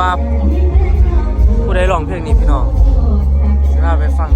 ว่าผู้ใดร้องเพลงนี้พี่น้องสิพาไปฟัง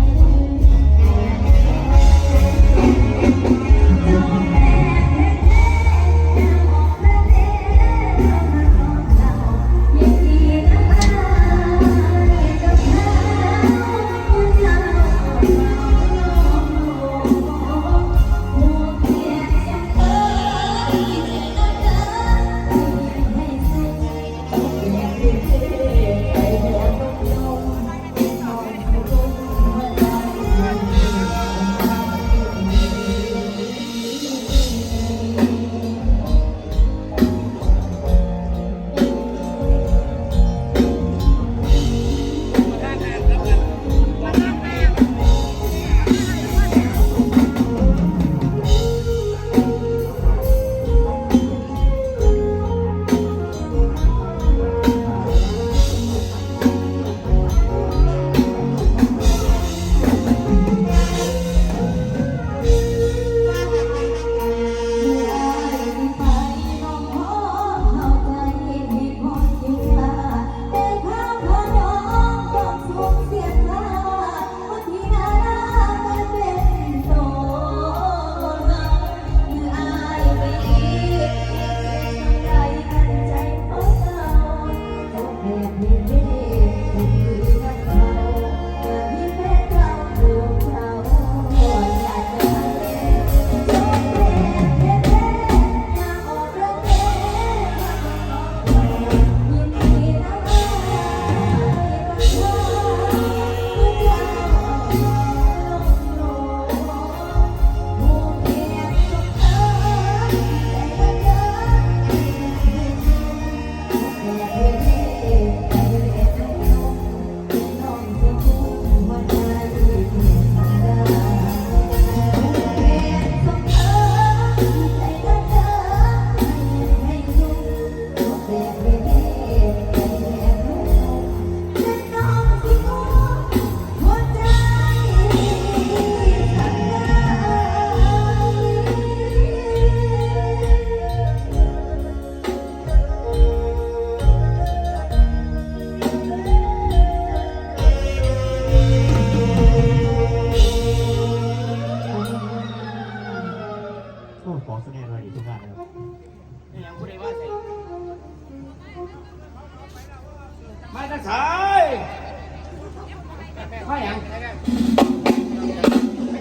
ไม่ยัง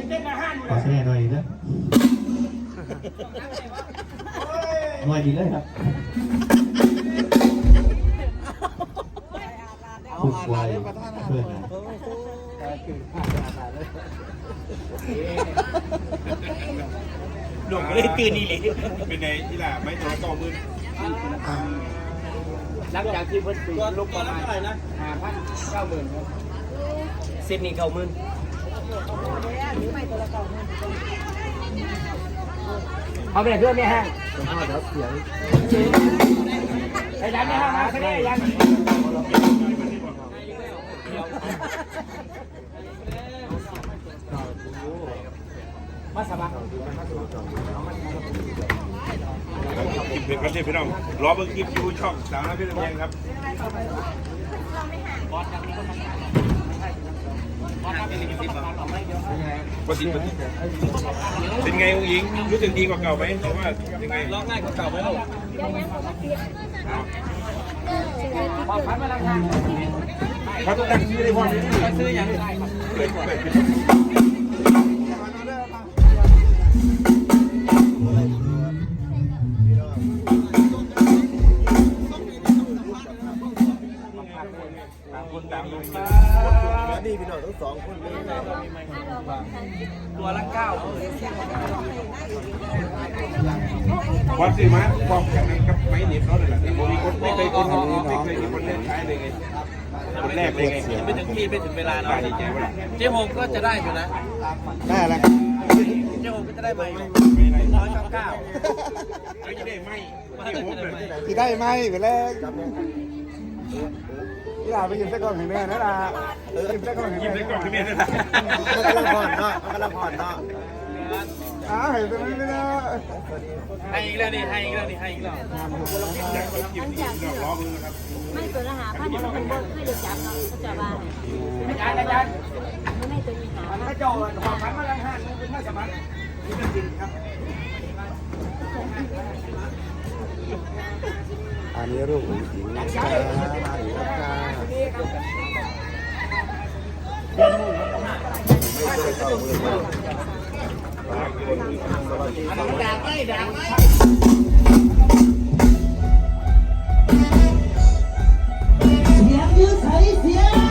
เต้นอาหารขอแสดงหน่อยนะหน่อยดีเลยครับฝึกไวเพื่อนนะหลงไม่ได้ตื่นนี่เลยเป็นในที่ละไม่ตัวเก้าหมื่นหลังจากที่เพิ่นตื่นลุกประมาณห้าพันเก้าหมื่นครับ เซตนี้เก้าหมื่นเอาไปไหนเพื่อนไม่ห้างไอ้ร้านไม่ห้างมาแค่นี้ยังมาสบายกินเป็นกันเทพพี่น้องรอเบิ่งคลิปอยู่ช่องสาวน้ำเพชรลำแยงครับ ปฏิบัติเป็นไงองค์หญิง รู้สึกดีกว่าเก่าไหมหรือว่ายังไงร้องง่ายกว่าเก่าไหมลูกพันมาแล้วครับเขาต้องตั้งชื่อได้พอดีซื้ออย่างไร นี่พี่น้องทั้งสองคนเลยตัวละเก้าความสิมาความแข็งนั้นกับไม้หนีบเขาเลยแหละผมมีคนไม่เคยคนไม่เคยมีคนเล่นใช้เลยไงคนแรกเลยไงไม่ถึงที่ไม่ถึงเวลาป้าเนาะดีใจว่าเจ๊หงก็จะได้อยู่นะได้แล้วเจ๊หงก็จะได้ใหม่ไม่ไรร้อยเก้าเก้าไม่ได้ไม่ไม่โหเลยที่ได้ไหมไปเลย พี่ลาไปกินไส้กรอกแห่งแม่นะล่ะกินไส้กรอกแห่งยิ้มแม่ได้ก่อนที่แม่นั่นแหละมันกำลังผ่อนเนาะมันกำลังผ่อนเนาะอ้าวเห็นตรงนี้ไม่ได้ให้อีกแล้วนี่ให้อีกแล้วนี่ให้อีกแล้วหลังจากที่ไม่ตัวละหาพันคนคนบ่เคยได้จับเนาะเขาจะว่าอาจารย์อาจารย์ไม่ไม่ตัวมีหาพระเจ้าหอมพันมาลังห้านเป็นพระสมัครนี่เป็นจริงครับอันนี้รูปผู้หญิงนะ จ๊ะมาถึงแล้วจ้าโ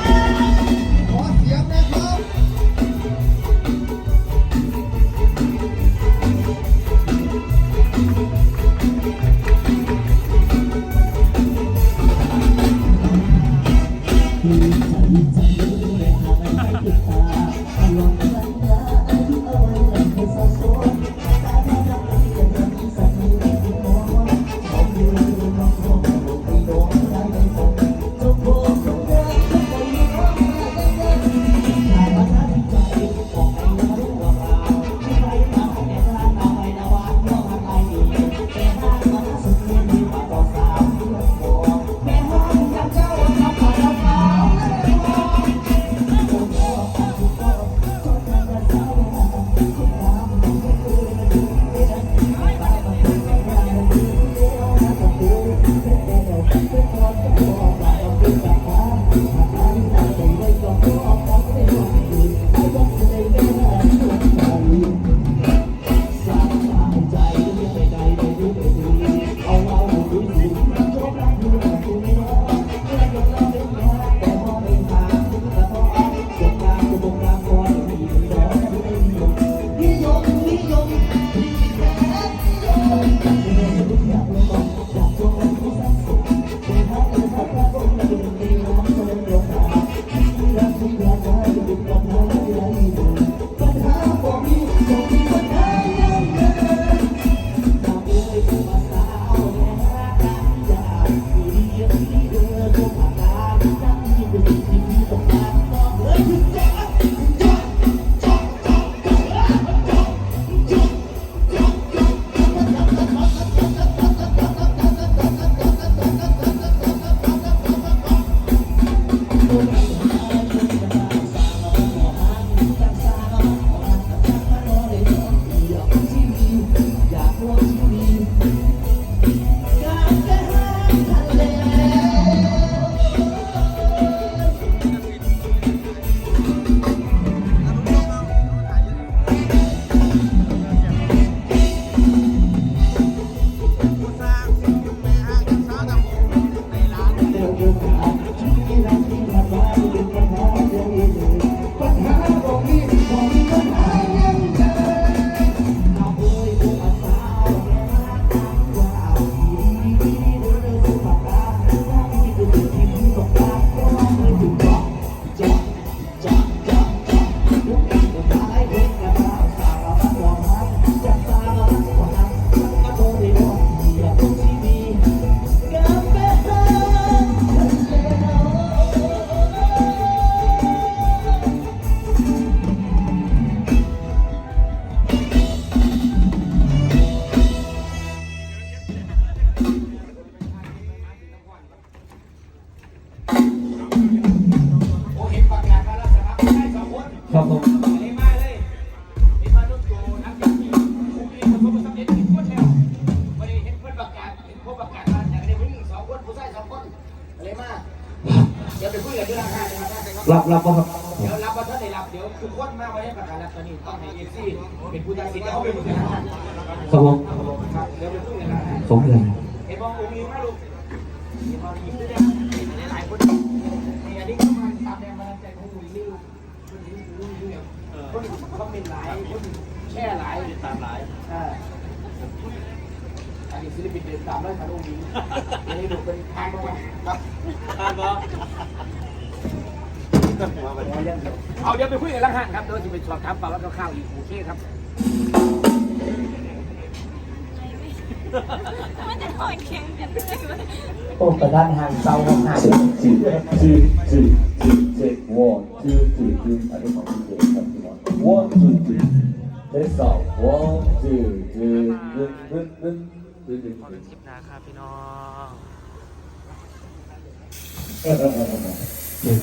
ครับผมรับรับครับเดี๋ยวรับว่าท่านได้รับเดี๋ยวทุกคนมากไว้ให้ประกาศรับตอนนี้ต้องให้เอฟซีเป็นผู้ตัดสินแล้วเขาเป็นผู้ตัดสินะครับผมครับเดี๋ยวไปคุยกันนะสมเดือนเห็นมององค์นี้มาลูกเห็นมองยิ้มด้วย อมเมนต์หลายคนแช่หลายตามหลายอ่าอันนี้ศิลปินเดินตามแล้วค่ะลูกนี้อันนี้ดูเป็นทางมาครับทานบ่เอาเดี๋ยวไปคุยกันล่างห้างครับเดี๋ยวจะไปสอบถามปลาแล้วก็ข้าวอีกโอเคครับมันจะถอยแข็งกันได้ไหมโอ้ประดานห่างเศร้าห้องห้างสี่สี่สี่สี่สี่สี่ one two three three อันนี้ของพี่เจ ครับพี่น้อง one two three Let's go. One, two, three, dun, dun, dun, dun, dun, พอเป็นคลิปหนะครับพี่น้อง dun.